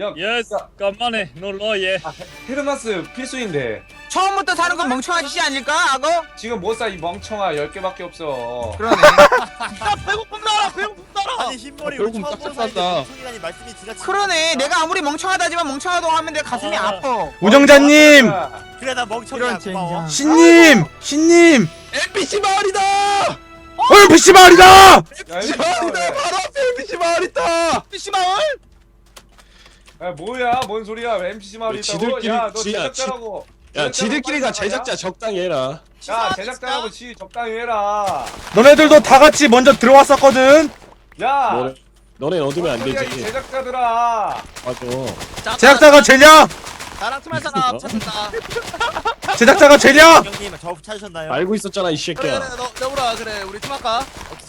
야, 예스 야. 간만에 놀러 예 아, 헤르마스 필수인데 처음부터 사는 건 멍청한 짓이 아닐까 악어? 지금 못 사 이 멍청아 10개밖에 없어. 그러네 야 배고픔 나라 배고픔 나라 아니 흰머리 아, 우리 결국 처음 짝짝한다. 사이인데 멍청이라니 말씀이 지나치 그러네 내가 아무리 멍청하다지만 멍청하다고 하면 내 가슴이 아. 아파 운영자님 야, 그래 나 멍청이야 이런 고마워 젠장 신님 신님 NPC 마을이다! 어 NPC 마을이다 야, NPC 이거 마을이다! 왜? 바로 앞에 NPC 마을 있다! PC 마을 야, 뭐야? 뭔 소리야? 왜 NPC 마을이 있다고? 지들끼리- 야, 너 지- 야, 제작자라고. 야 지들끼리 다 제작자 적당히 해라 야, 제작자라고 지 적당히 해라. 너네들도 다 같이 먼저 들어왔었거든 야, 너네 너네 얻으면 안뭔 소리야, 이 되지 제작자들아. 맞아 제작자가 죄냐 나랑 팀할 사람 찾는다 제작자가 죄냐 형님 저 찾으셨나요? 알고 있었잖아 이 그래 새끼야 그래 너 너브라 그래 우리 팀 할까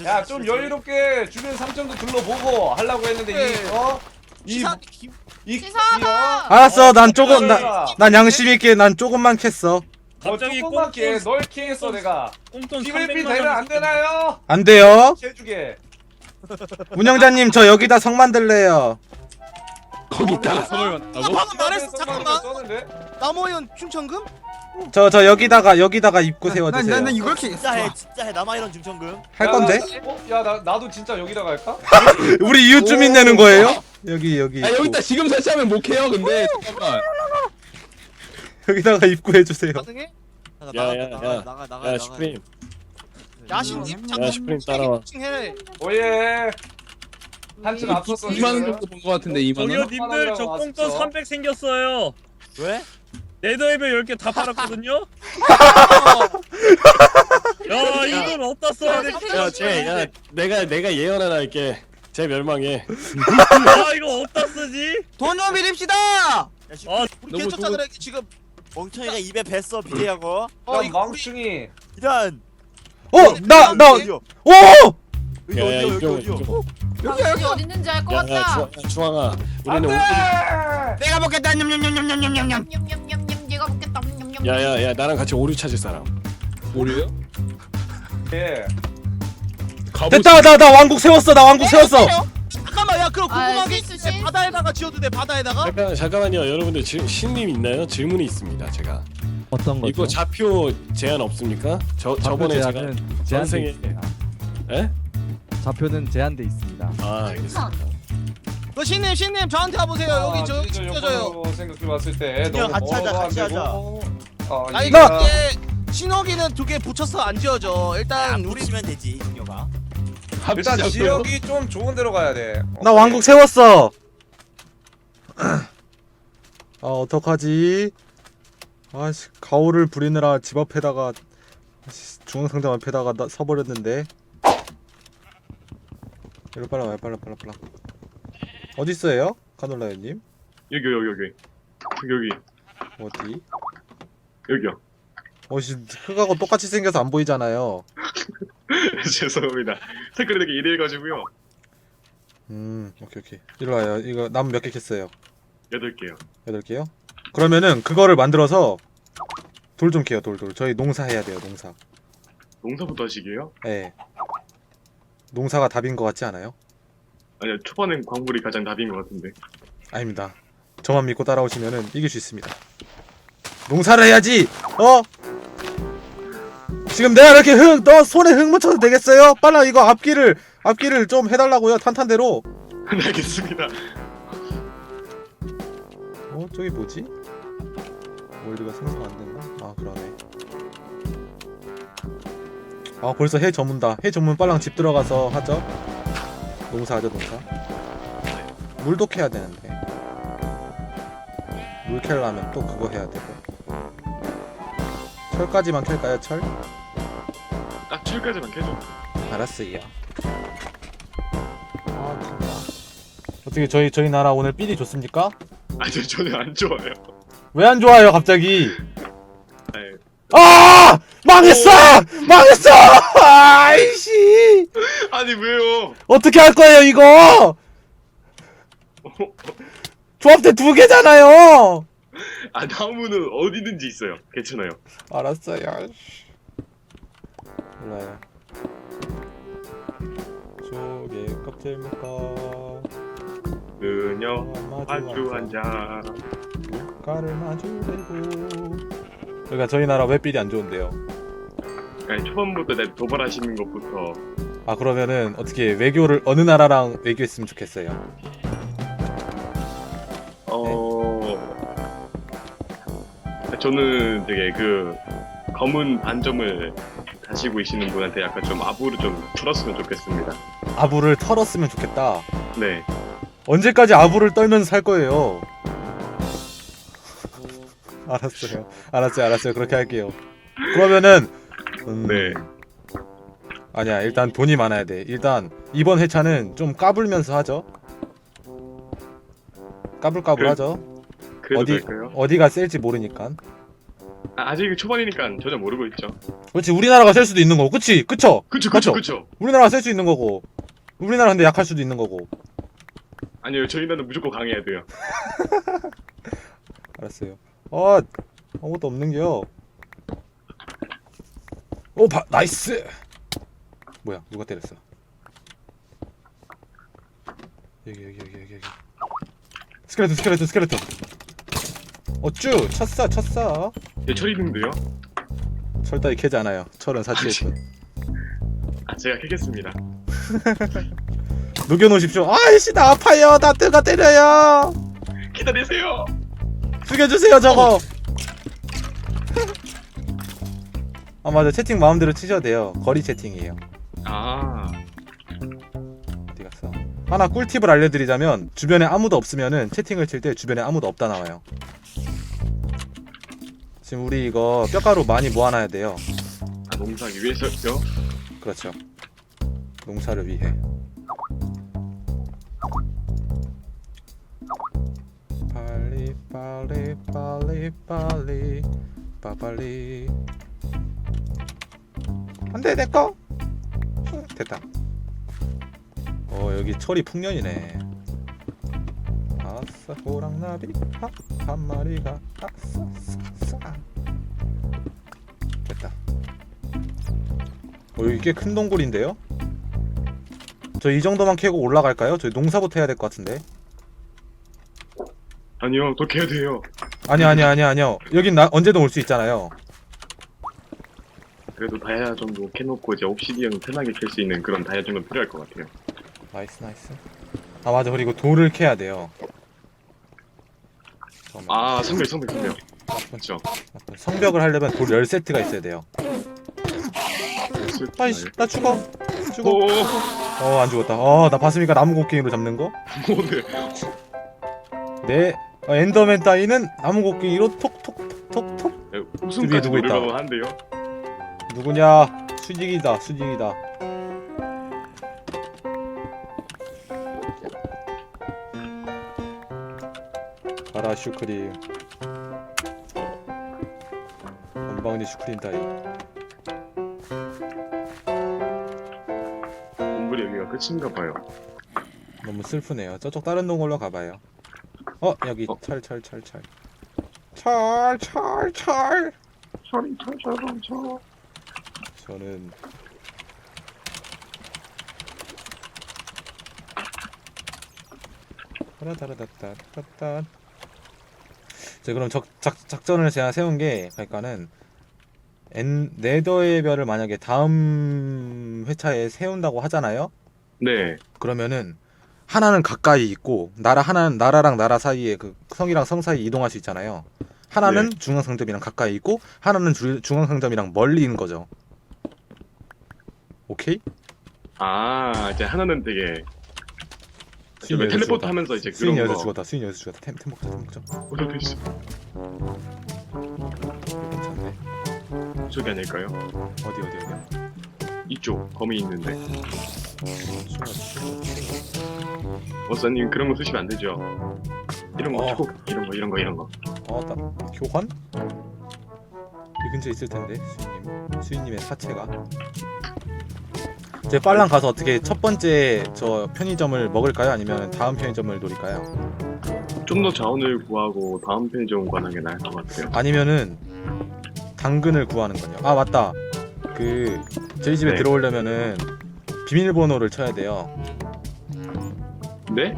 야, 좀 여유롭게 주변 상점도 둘러보고 하려고 했는데 이. 어? 이 시사 김- 이 시사하다. 알았어 난 조금 나, 나난 양심 있게 난 조금만 캤어 갑자기 뭐 조그맣게 꽁돈 널 키했어 내가. 꽁돈 PVP 300만 되면 안원 되나요? 안 돼요 해주게. 운영자님 저 여기다 성 만들래요 거기 있다. 아 방금 말했어. 잠깐만. 썼는데? 남호연 충청금? 저 저 여기다가 여기다가 입구 세워주세요. 나는 이걸 이렇게 진짜 해 진짜 해. 남아 이런 중천금. 할 야, 건데? 나, 어? 야, 나, 나도 진짜 여기다 갈까? 우리 이웃 주민 내는 거예요? 여기 여기. 야 입구. 여기 있다 지금 설치하면 못해요 근데? 잠깐만. 여기다가 입구 해주세요. 가능해? 나가 야, 나가 야, 나가 야. 나가 나가 야 나가 슈프림. 야신님 야 슈프림 따라와. 해. 오예. 한층 앞섰어. 2만 원 정도 본 거 같은데 2만 저기요 원? 님들 저 꽁돈 왔어. 300 생겼어요 왜? 네더앱에 10개 다 팔았거든요 야 이건 어디다 써야 돼 야쟤 야 내가 내가 예언 하나 할게 쟤 멸망해 아 이거 어디다 쓰지 돈좀 빌립시다 야 슈- 아 우리 너무 개척자들에게 지금 멍청이가 입에 뱄어 비대하고 어 야, 이거 우리 멍충이. 이런 어 나나 어디요? 오! 여기 야야 어디요 여기 이쪽 어디요 이쪽 여기 여기 어디 있는지 알것 야야 같다. 중앙아 우리는 안 돼! 오리 내가 먹겠다 냠냠냠냠냠냠냠 냠냠냠냠 얘가 먹겠다. 냠냠냠. 야야야 나랑 같이 오류 찾을 사람 뭐래요? 예. 됐다 나 나 왕국 세웠어 나 왕국 세웠어 잠깐만 야 그럼 아, 궁금한 게 실수, 실수. 바다에다가 지어도 돼 바다에다가 잠깐 잠깐만요 여러분들 질, 신님 있나요? 질문이 있습니다 제가 어떤 거죠? 이거 좌표 제한 없습니까? 저 저번에 제가 전생에-. 에? 좌표는 제한돼 있습니다. 아 알겠습니다. 그 신님 신님 저한테 와보세요. 아, 여기 저 지켜줘요. 요거로 생각해 봤을 때 그냥 너무 같이 하자, 멀어도 안 같이 되고. 어, 아니 이거 근데 신호기는 두 개 붙여서 안 지어져. 일단 안 우리 붙이면 되지 중요가. 일단? 지역이 좀 좋은 데로 가야 돼. 나 왕국 세웠어. 아 어떡하지? 아씨 가오를 부리느라 집 앞에다가 아이씨, 중앙상점 앞에다가 나, 서버렸는데 이리 빨라 와요 빨라 빨라 빨라. 어디 있어요 카놀라요님? 여기 여기 여기. 여기 어디? 여기요. 어씨 흑하고 똑같이 생겨서 안 보이잖아요. 죄송합니다. 댓글이 되게 이래가지고요. 음 오케이 오케이. 이리 와요. 이거 나무 몇 개 캤어요? 여덟 개요. 여덟 개요? 그러면은 그거를 만들어서 돌 좀 캐요 돌돌. 저희 농사해야 돼요 농사. 농사부터 하시게요? 예 농사가 답인 것 같지 않아요? 아니요 초반엔 광물이 가장 답인 것 같은데. 아닙니다. 저만 믿고 따라오시면은 이길 수 있습니다. 농사를 해야지. 어? 지금 내가 이렇게 흙, 너 손에 흙 묻혀도 되겠어요? 빨라 이거 앞길을 앞길을 좀 해달라고요. 탄탄대로. 네, 알겠습니다. 어 저기 뭐지? 월드가 생성 안 됐나? 아 그러네. 아 벌써 해 저문다. 해 저문 빨랑 집 들어가서 하죠. 농사하죠 농사. 물도 캐야 되는데. 물 캐려면 또 그거 해야 되고. 철까지만 캘까요 철? 딱 철까지만 캐줘. 알았어요. 아 진짜. 어떻게 저희 저희 나라 오늘 삘이 좋습니까? 아니 저는 안 좋아요. 왜 안 좋아요 갑자기? 네. 아 망했어! 망했어! 아이씨! 아니 왜요? 어떻게 할 거예요 이거? 조합대 두 개잖아요! 아 나무는 어디든지 있어요. 괜찮아요. 알았어요 몰라요. 조개 껍질 묶어 그녀 마주 앉아. 가를 마주 대고 그러니까 저희 나라 왜 삘이 안 좋은데요? 아니 초반부터 내 도발하시는 것부터 아 그러면은 어떻게 외교를 어느 나라랑 외교했으면 좋겠어요? 어 저는 되게 그 검은 반점을 가지고 계시는 분한테 약간 좀 아부를 좀 풀었으면 좋겠습니다. 아부를 털었으면 좋겠다. 네. 언제까지 아부를 떨면서 살 거예요? 알았어요. 알았어요. 알았어요. 그렇게 할게요. 그러면은 음, 네. 아니야. 일단 돈이 많아야 돼. 일단 이번 회차는 좀 까불면서 하죠. 까불까불하죠. 그래도 어디 될까요? 어디가 셀지 모르니까. 아, 아직 초반이니까 전혀 모르고 있죠. 그렇지. 우리나라가 셀 수도 있는 거고. 그치? 그쵸? 그쵸 맞죠? 그쵸 그쵸. 우리나라가 셀 수 있는 거고. 우리나라 근데 약할 수도 있는 거고. 아니요 저희 나라는 무조건 강해야 돼요. 알았어요. 어, 아무것도 없는겨. 오, 바, 나이스. 뭐야? 누가 때렸어? 여기 여기 여기 여기 여기. 스켈레톤 스켈레톤 스켈레톤. 어쭈 쳤어 쳤어. 예, 철 있는데요? 철 따위 캐지 않아요. 철은 사치의 뿐. 아 제가 캐겠습니다. 녹여놓으십시오. 아이씨 나 아파요. 나 뜨가 때려요. 기다리세요. 죽여주세요 저거. 아 맞아 채팅 마음대로 치셔도 돼요. 거리 채팅이에요. 아 어디 갔어? 하나 꿀팁을 알려드리자면 주변에 아무도 없으면은 채팅을 칠 때 주변에 아무도 없다 나와요. 지금 우리 이거 뼈가루 많이 모아놔야 돼요. 아, 농사하기 위해서요? 그렇죠. 농사를 위해. 빨리 빨리 빨리 빨리 빠빨리. 안돼 내꺼. 됐다. 어 여기 철이 풍년이네. 아싸 호랑나비 한, 한 마리가 아싸 싸. 됐다. 어, 여기 꽤 큰 동굴인데요? 저 이 정도만 캐고 올라갈까요? 저희 농사부터 해야 될 것 같은데. 아니요 더 캐야 돼요. 아니 아니 아니 아니요. 여긴 나 언제든 올 수 있잖아요. 그래도 다이아 정도 캐놓고 이제 옵시디언 편하게 캘 수 있는 그런 다이아 정도 필요할 것 같아요. 나이스 나이스. 아 맞아 그리고 돌을 캐야 돼요. 잠깐만. 아 성별 성별 성별. 맞죠? 맞다. 성벽을 하려면 돌 10세트가 있어야 돼요. 아이씨 나 죽어. 죽어. 오, 어안 죽었다. 어나 봤으니까 나무 곡괭이로 잡는 거? 오늘 네. 어, 엔더맨 따위는 나무 곡괭이로 톡톡톡톡. 위에 우승까지 누구 있다. 한대요. 누구냐? 수직이다 수직이다. 가라 슈크림. 건방지 슈크림 따위. 동굴이 여기가 끝인가 봐요. 너무 슬프네요. 저쪽 다른 동굴로 가봐요. 어 여기 어. 철철철 철. 철철 철. 철이 철철 철. 저는 따라다라다따따따 자 그럼 적, 작, 작전을 제가 세운 게 그러니까는 엔, 네더의 별을 만약에 다음 회차에 세운다고 하잖아요 네. 그러면은 하나는 가까이 있고 나라 하나는 나라랑 나라 사이에 그 성이랑 성 사이 이동할 수 있잖아요 하나는 중앙 상점이랑 가까이 있고 하나는 주, 중앙 상점이랑 멀리 있는 거죠 오케이? 아 이제 하나는 되게 텔레포트 죽었다. 하면서 이제 그런 여기서 거. 죽었다. 수인이 여기서 죽었다. 템, 템 먹자. 템 먹자. 어디 있어? 괜찮네. 저기 아닐까요? 어디 어디 어디. 이쪽 검이 있는데. 어사님 그런 거 쓰시면 안 되죠. 이런 거 어. 촉 이런 거 이런 거 이런 거. 어, 나 교환? 이 근처에 있을 텐데 수인님. 수인님의 사체가. 이제 빨랑 가서 어떻게 첫 번째 저 편의점을 먹을까요? 아니면 다음 편의점을 노릴까요? 좀 더 자원을 구하고 다음 편의점 가는 게 나을 것 같아요. 아니면은 당근을 구하는 거요. 아 맞다. 그 저희 집에 네. 들어오려면은 비밀번호를 쳐야 돼요. 네?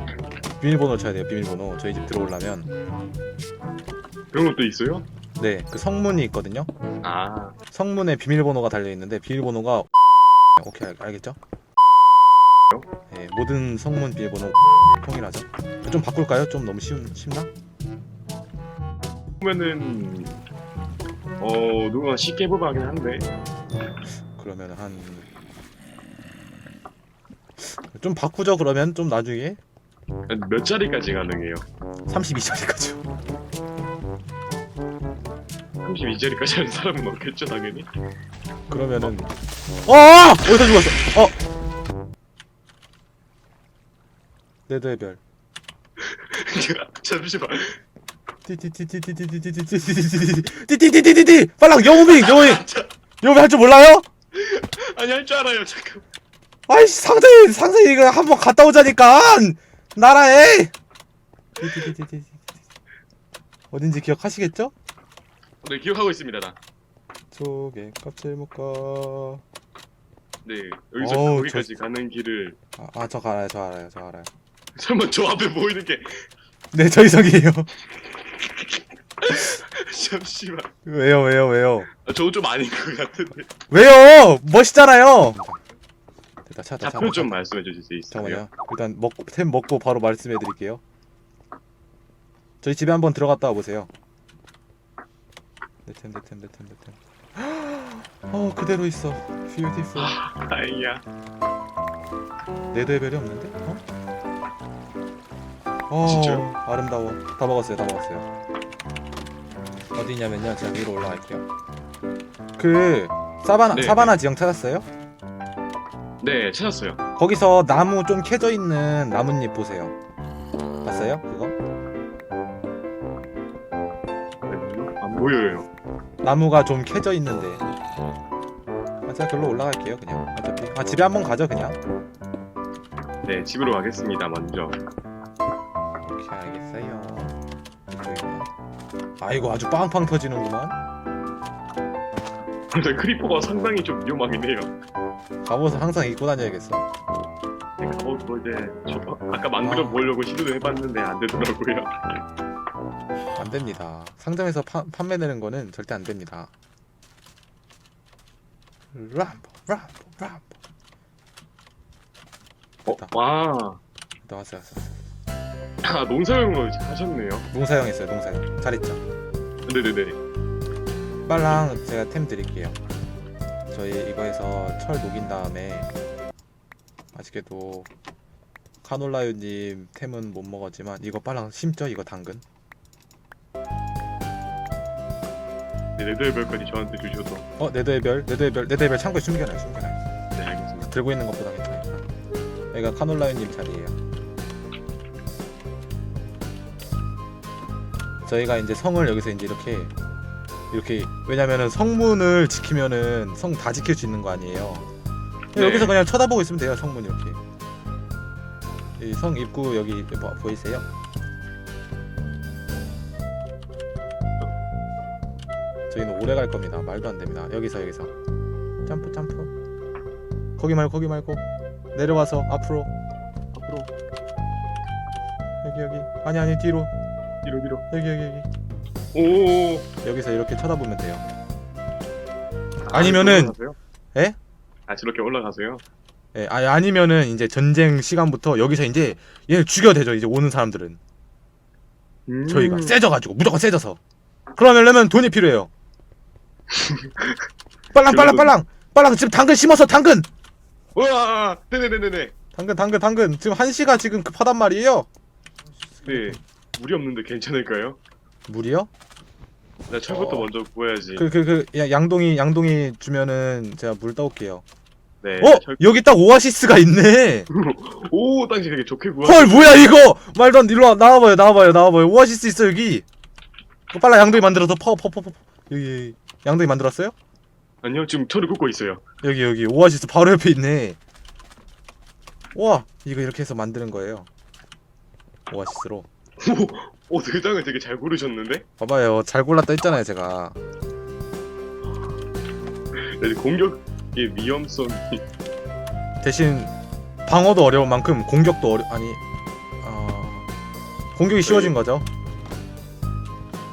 비밀번호 쳐야 돼요 비밀번호 저희 집 들어오려면 그런 것도 있어요? 네 그 성문이 있거든요 아 성문에 비밀번호가 달려 있는데 비밀번호가 오케이 알, 알겠죠? 네 모든 성문 비밀번호 통일하죠 좀 바꿀까요? 좀 너무 쉬운 쉽나? 그러면은 어 누가 쉽게 뽑아하긴 한데 그러면 한 좀 바꾸죠 그러면. 좀 나중에. 몇 자리까지 가능해요? 32짜리까지요. 32자리까지 하는 사람은 없겠죠 당연히? 그러면은 어! 어디서 죽었어. 어! 네드의 별 잠시만. 띠띠띠띠띠띠띠띠띠띠띠띠띠띠띠띠 빨랑 영우밍 영우밍 영우밍 할줄 몰라요? 아니 할 줄 알아요 잠깐 아이씨 상대 상대 이거 한번 갔다 오자니까. 나라에. 어딘지 기억하시겠죠? 네 기억하고 있습니다 나 쪽에 껍질 묶어. 네 여기서 어우, 거기까지 가는 길을. 아저 알아요 저 알아요 저 알아요. 설마 저 앞에 보이는 게. 네 저희 성이에요 잠시만. 왜요 왜요 왜요? 아, 저거 좀 아닌 것 같은데. 왜요? 멋있잖아요! 됐다 찾았다 찾았다 좀 말씀해 주실 수 있어요? 잠깐만요. 일단 먹고 템 먹고 바로 말씀해 드릴게요. 저희 집에 한번 들어갔다 와 보세요. 내 템 내 템 내 템 내템. 어 그대로 있어. 뷰티풀 다행이야. 네더의 별이 없는데? 어? 어 진짜요? 아름다워. 다 먹었어요 다 먹었어요 어디냐면요. 제가 위로 올라갈게요. 그 사바나 네, 사바나 지형 찾았어요? 네 찾았어요. 거기서 나무 좀 캐져 있는 나뭇잎 보세요. 봤어요? 그거? 안 보여요. 나무가 좀 캐져 있는데. 아, 제가 글로 올라갈게요 그냥. 어차피. 아 집에 한번 가죠 그냥. 네 집으로 가겠습니다 먼저 오케이 알겠어요. 이쪽이네 아이고 아주 빵빵 터지는구만. 근데 크리퍼가 상당히 좀 위험하긴 해요. 갑옷을 항상 입고 다녀야겠어. 네, 어, 뭐 이제 저 아까 만들어 보려고 시도를 해봤는데 안 되더라고요. 안 됩니다. 상점에서 파, 판매되는 거는 절대 안 됩니다. 람보 람보 람보. 어. 와. 됐다 왔어요 왔어요 아, 농사용으로 이제 하셨네요 농사형 있어요 농사형 잘했죠 네네네 빨랑 제가 템 드릴게요. 저희 이거에서 철 녹인 다음에 아쉽게도 카놀라유님 템은 못 먹었지만 이거 빨랑 심죠? 이거 당근? 네, 레드벨까지 저한테 주셔서 어 네더의 별, 네더의 별, 네더의 별 창고에 숨겨놔요, 숨겨놔요. 네 알겠습니다 들고 있는 것보다 괜찮으니까. 여기가 카놀라유님 자리예요. 저희가 이제 성을 여기서 이제 이렇게 이렇게 왜냐면은 성문을 지키면은 성 다 지킬 수 있는 거 아니에요. 네. 여기서 그냥 쳐다보고 있으면 돼요 성문 이렇게. 이 성 입구 여기 뭐, 보이세요? 저희는 오래 갈 겁니다. 말도 안 됩니다. 여기서 여기서 점프 점프. 거기 말고 거기 말고 내려와서 앞으로 앞으로 여기 여기 아니 아니 뒤로 뒤로 뒤로 여기 여기 여기 오 여기서 이렇게 쳐다보면 돼요. 아니면은- 올라가세요? 에? 아 저렇게 올라가세요? 예, 아니 아니면은 이제 전쟁 시간부터 여기서 이제 얘를 죽여야 되죠. 이제 오는 사람들은 음. 저희가 세져가지고 무조건 세져서 그러려면 돈이 필요해요. 빨랑 빨랑 빨랑 빨랑 지금 당근 심어서 당근 우와 네네네네네 당근 당근 당근 지금 한시가 지금 급하단 말이에요. 네 물이 없는데 괜찮을까요? 물이요? 나 철부터 먼저 구해야지 그 그 그 양동이 양동이 주면은 제가 물 떠올게요. 네 어 철... 여기 딱 오아시스가 있네. 오 당신 되게 좋게 구하 헐 뭐야 이거 말도 안 돼. 일로 와 나와봐요 나와봐요 나와봐요 오아시스 있어 여기. 그 빨라 양동이 만들어서. 여기, 여기 양동이 만들었어요? 아니요 지금 철을 굽고 있어요 여기 여기 오아시스 바로 옆에 있네. 와 이거 이렇게 해서 만드는 거예요. 오아시스로. 오, 오 대장을 되게 잘 고르셨는데? 봐봐요 잘 골랐다 했잖아요 제가. 네, 공격의 위험성이 대신 방어도 어려운 만큼 공격도 어려 아니 어 공격이 쉬워진 거죠.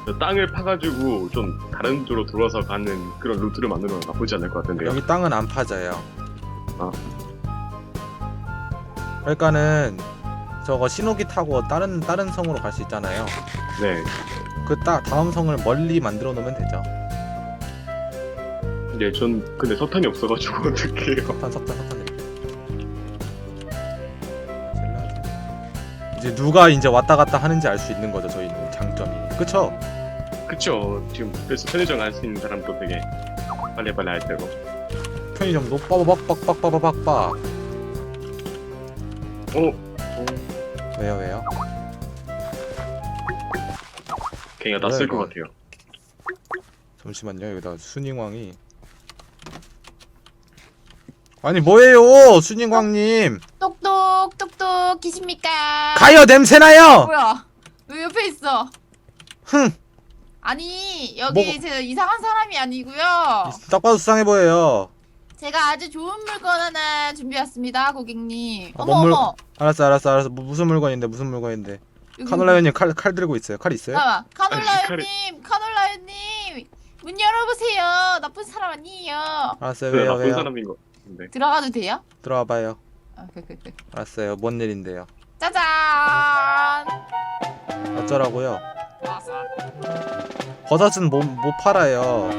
저 땅을 파가지고 좀 다른 쪽으로 돌아서 가는 그런 루트를 만들면 나쁘지 않을 것 같은데요. 여기 땅은 안 파져요. 아. 그러니까는 저거 신호기 타고 다른 다른 성으로 갈 수 있잖아요. 네. 그 따, 다음 성을 멀리 만들어 놓으면 되죠. 네, 전 근데 석탄이 없어가지고 어떡해요. 석탄 석탄 석탄. 이제 누가 이제 왔다 갔다 하는지 알 수 있는 거죠. 저희는 장점이. 그쵸? 그쵸. 지금 그래서 편의점 갈 수 있는 사람도 되게 빨리빨리 할 테고. 편의점도 빠바박박박빠바박박. 어? 왜요 왜요? 걔가 낯설? 것 같아요. 잠시만요. 여기다 순잉왕이. 아니 뭐예요, 순잉왕님? 똑똑 똑똑 계십니까? 가요 냄새나요. 뭐야? 왜 옆에 있어? 흥. 아니 여기 뭐가- 제가 이상한 사람이 아니고요. 딱 봐도 수상해 보여요. 제가 아주 좋은 물건 하나 준비했습니다, 고객님. 아, 어머 뭔 물- 어머. 알았어, 알았어, 알았어. 무, 무슨 물건인데, 무슨 물건인데? 여기- 카놀라연님 칼, 칼 들고 있어요. 칼 있어요? 잠깐만, 칼이- 카놀라요님, 카놀라요님, 문 열어보세요. 나쁜 사람 아니에요. 알았어요. 네, 왜요, 나쁜 왜요? 사람인 것 같은데. 들어가도 돼요? 들어와봐요. 아, 그, 그, 그. 알았어요. 뭔 일인데요? 짜잔. 어쩌라고요? 버섯은 못, 못 팔아요.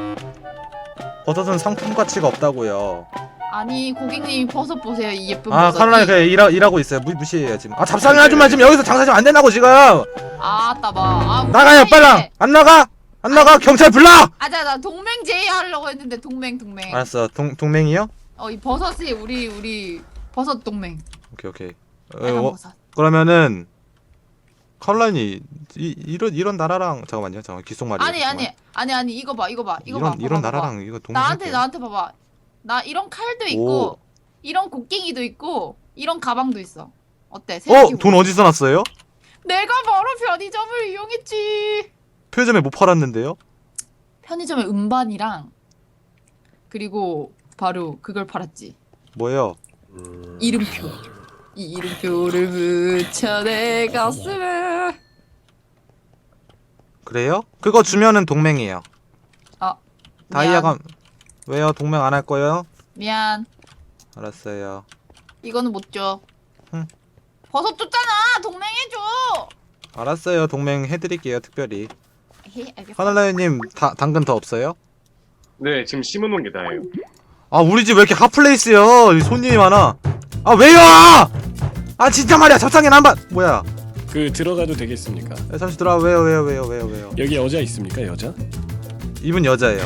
버섯은 상품 가치가 없다고요. 아니 고객님 버섯 보세요, 이 예쁜 아, 버섯. 카놀라연 그냥 일하, 일하고 있어요. 무, 무시해요, 지금. 아, 잡상이 아줌마 지금 여기서 장사 좀 안 된다고, 지금! 아 따 봐. 아, 나가요. 빨랑! 안 나가! 안 나가! 경찰 불러! 아자 나 동맹 제의 하려고 했는데 동맹 동맹. 알았어. 동, 동맹이요? 어 이 버섯이 우리 우리 버섯 동맹. 오케이, 오케이. 어, 빨간 어, 버섯. 그러면은, 카놀라연이 이, 이런, 이런 나라랑, 잠깐만요. 잠깐만, 귓속말이에요. 아니 아니 아니 아니 이거 봐 이거 봐 이거 이런, 봐. 봐봐, 이런 봐봐. 나라랑 이거 동맹. 나한테 나한테 봐봐. 나 이런 칼도 있고 오. 이런 곡괭이도 있고 이런 가방도 있어. 어때? 어? 새롭게 돈 보여. 어디서 났어요? 내가 바로 편의점을 이용했지. 편의점에 못 팔았는데요? 편의점에 음반이랑 그리고 바로 그걸 팔았지. 뭐예요? 이름표. 이 이름표를 붙여 내 가슴에. 그래요? 그거 주면은 동맹이에요. 아, 다이아가 왜요? 동맹 안 할 거예요? 미안. 알았어요. 이거는 못 줘. 응. 버섯 줬잖아. 동맹 해줘. 알았어요. 동맹 해드릴게요. 특별히. 에헤, 알겠어. 하늘라이님 다, 당근 더 없어요? 네, 지금 심어놓은 게 다예요. 아 우리 집 왜 이렇게 핫플레이스요? 이 손님이 많아. 아 왜요? 아 진짜 말이야. 잡상이 남반. 뭐야? 그 들어가도 되겠습니까? 야, 잠시 들어와. 왜요? 왜요? 왜요? 왜요? 왜요? 여기 여자 있습니까 여자? 이분 여자예요.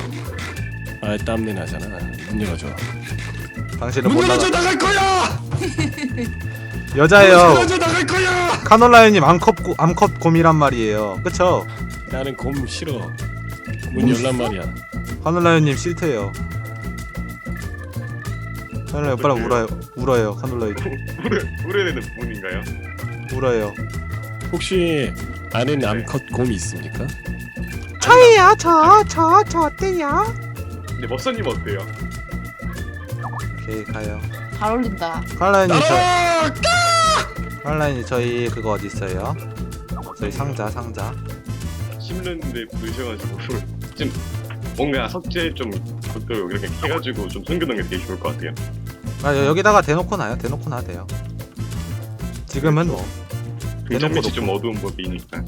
아 땀내 나잖아. 문 열어줘. 당신은 문못 나가. 열어줘 나갈 거야. 여자예요. 문 열어줘 나갈 거야. 카놀라이님 암컷 고, 암컷 곰이란 말이에요. 그쵸? 나는 곰 싫어. 문 열란 말이야. 카놀라이님 싫대요. 카놀라이 오빠랑 울어요. 울어요. 카놀라이 우려, 우려되는 부분인가요? 울어요. 혹시 아는 암컷 곰이 있습니까? 저예요. 저, 저, 저 어때요? 근데 머싸님 어때요? 오케이 가요. 잘 어울린다. 카놀라이님 저 카놀라이님 저희 그거 어디 있어요? 저희 상자 상자. 심는데 부르셔가지고 좀 뭔가 석재 좀 그것도 이렇게 해가지고 좀 숨겨놓은 게 되게 좋을 것 같아요. 아 여- 여기다가 대놓고 놔요. 대놓고 놔도 돼요. 지금은 뭐 등장빛이 놓고. 좀 어두운 법이니까.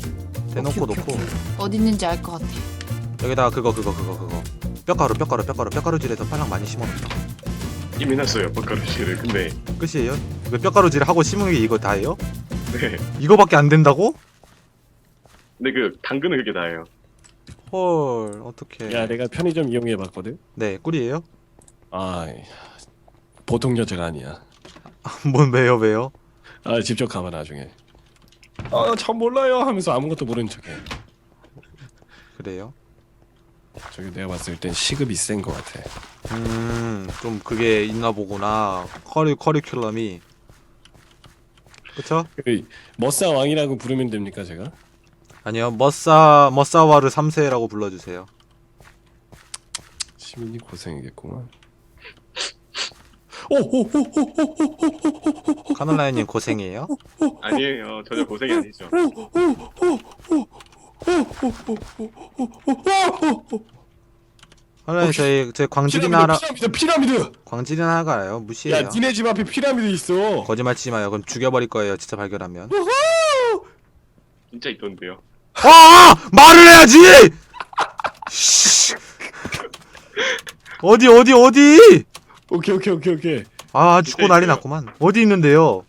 대놓고 놓고 어디 있는지 알 것 같아. 여기다가 그거 그거 그거 그거 뼈가루 뼈가루 뼈가루 뼈가루질에서 빨랑 많이 심어놓자. 이미 났어요 젓가락질을. 근데 끝이에요? 그 뼈가루질 하고 심은 게 이거 다예요? 네. 이거밖에 안 된다고? 근데 그 당근은 그게 다예요. 헐 어떡해. 야 내가 편의점 이용해 봤거든. 네 꿀이에요? 아 보통 여자가 아니야. 뭔 왜요 왜요? 아 직접 가봐 나중에. 아참 몰라요 하면서 아무것도 모르는 척해. 그래요? 저기 내가 봤을 땐 시급이 센 것 같아. 음 좀 그게 있나 보구나. 커리 커리큘럼이. 그쵸? 그 머싸 왕이라고 부르면 됩니까 제가? 아니요 머싸 머싸와르 3세라고 불러주세요. 시민이 고생이겠구만. 카놀라이님 고생이에요. 아니에요. 전혀 고생이 아니죠. 오늘 저희 저희 광질이나 하나 피라미드 피라미드 광질이나 하나 가요. 무시해요. 니네 집 앞에 피라미드 있어 거짓말 치지 마요. 그럼 죽여버릴 거예요. 진짜 발견하면. 진짜 있던데요. 아, 아! 말을 해야지! 어디, 어디, 어디! 오케이 오케이 오케이 오케이 아 죽고 난리 났구만. 어디 있는데요?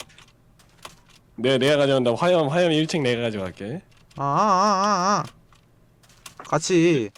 내가 내가 가져간다 화염 화염 1층 내가 가져갈게 아, 아, 아, 아. 같이